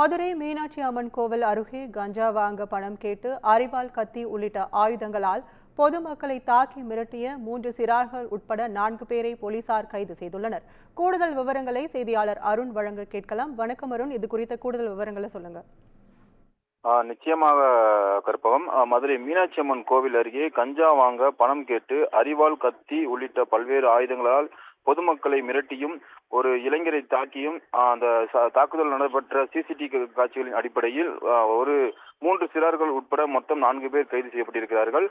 மதுரை மீனாட்சி அம்மன் கோவில் அருகே கஞ்சா வாங்க பணம் கேட்டு அரிவாள் கத்தி உள்ளிட்ட ஆயுதங்களால் பொதுமக்களை தாக்கி மிரட்டிய மூன்று சிறார்கள் உட்பட நான்கு பேரை போலீசார் கைது செய்துள்ளனர். கூடுதல் விவரங்களை செய்தியாளர் அருண் வழங்க கேட்கலாம். வணக்கம் அருண். இது குறித்த கூடுதல் விவரங்களை சொல்லுங்க. நிச்சயமாக கற்பகம் மதுரை மீனாட்சி அம்மன் கோவில் அருகே கஞ்சா வாங்க பணம் கேட்டு அரிவாள் கத்தி உள்ளிட்ட பல்வேறு ஆயுதங்களால் பொதுமக்களை மிரட்டியும் ஒரு இளைஞரை தாக்கியும் அந்த தாக்குதல் நடைபெற்ற சிசிடிவி காட்சிகளின் அடிப்படையில் ஒரு மூன்று சிறார்கள் உட்பட மொத்தம் நான்கு பேர் கைது செய்யப்பட்டிருக்கிறார்கள்.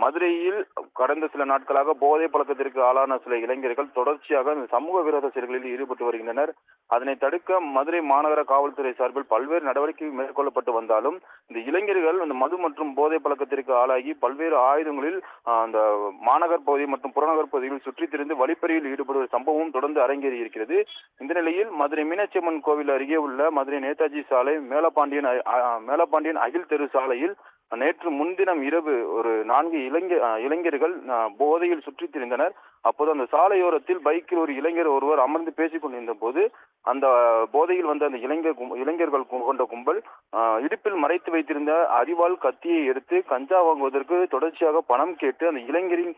மதுரையில் கடந்த சில நாட்களாக போதை பழக்கத்திற்கு ஆளான சில இளைஞர்கள் தொடர்ச்சியாக சமூக விரோத செயல்களில் ஈடுபட்டு வருகின்றனர். அதனை தடுக்க மதுரை மாநகர காவல்துறை சார்பில் பல்வேறு நடவடிக்கை மேற்கொள்ளப்பட்டு வந்தாலும் இந்த இளைஞர்கள் இந்த மது மற்றும் போதை பழக்கத்திற்கு ஆளாகி பல்வேறு ஆயுதங்களில் அந்த மாநகர் பகுதி மற்றும் புறநகர் பகுதிகளில் சுற்றித் திரிந்து வழிப்பறியில் ஈடுபடுவ சம்பவம் தொடர்ந்து அரங்கேறி இருக்கிறது இந்த நிலையில் மதுரை மீனாட்சி அம்மன் கோவில் அருகே உள்ள மதுரை நேதாஜி சாலை மேலப்பாண்டியன் மேலப்பாண்டியன் அகில் தெரு சாலையில் நேற்று முன்தினம் இரவு ஒரு நான்கு இளைஞ இளைஞர்கள் போதையில் சுற்றித் திரிந்தனர். அப்போது அந்த சாலையோரத்தில் பைக்கில் ஒரு இளைஞர் ஒருவர் அமர்ந்து பேசிக் கொண்டிருந்த போது அந்த போதையில் வந்த அந்த இளைஞர் இளைஞர்கள் கொண்ட கும்பல் இடுப்பில் மறைத்து வைத்திருந்த அரிவாள் கத்தியை எடுத்து கஞ்சா வாங்குவதற்கு தொடர்ச்சியாக பணம் கேட்டு அந்த இளைஞரின்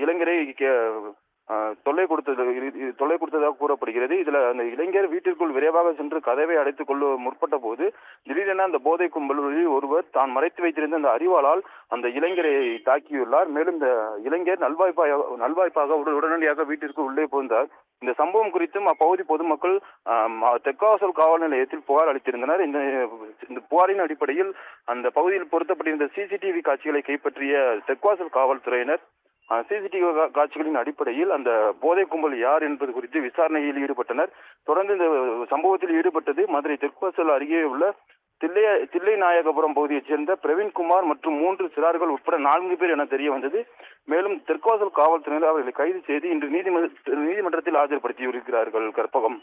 இளைஞரை கே- தொல்லை கொடுத்தது இது- தொல்லை கொடுத்ததாக கூறப்படுகிறது. இதுல அந்த இளைஞர் வீட்டிற்குள் விரைவாக சென்று கதவை அடைத்துக் கொள்ள முற்பட்ட போது திடீரென அந்த போதை கும்பலில் ஒருவர் தான் மறைத்து வைத்திருந்த அந்த அறிவாளால் அந்த இளைஞரை தாக்கியுள்ளார். மேலும் இந்த இளைஞர் நல்வாய்ப்பாக நல்வாய்ப்பாக உடனடியாக வீட்டிற்கு உள்ளே புகுந்தார். இந்த சம்பவம் குறித்தும் அப்பகுதி பொதுமக்கள் தெற்காசல் காவல் நிலையத்தில் புகார் அளித்திருந்தனர். இந்த இந்த புகாரின் அடிப்படையில் அந்த பகுதியில் பொருத்தப்பட்டிருந்த சிசிடிவி காட்சிகளை கைப்பற்றிய தெற்காசல் காவல்துறையினர் சிசிடிவி காட்சிகளின் அடிப்படையில் அந்த போதை கும்பல் யார் என்பது குறித்து விசாரணையில் ஈடுபட்டனர். தொடர்ந்து இந்த சம்பவத்தில் ஈடுபட்டது மதுரை தெற்குவாசல் அருகே உள்ள தில்லைய தில்லை நாயகபுரம் பகுதியைச் சேர்ந்த பிரவீன்குமார் மற்றும் மூன்று சிறார்கள் உட்பட நான்கு பேர் என தெரிய வந்தது. மேலும் தெற்குவாசல் காவல்துறையினர் அவர்களை கைது செய்து இன்று நீதிமன்ற நீதிமன்றத்தில் ஆஜர்படுத்தி இருக்கிறார்கள் கற்பகம்.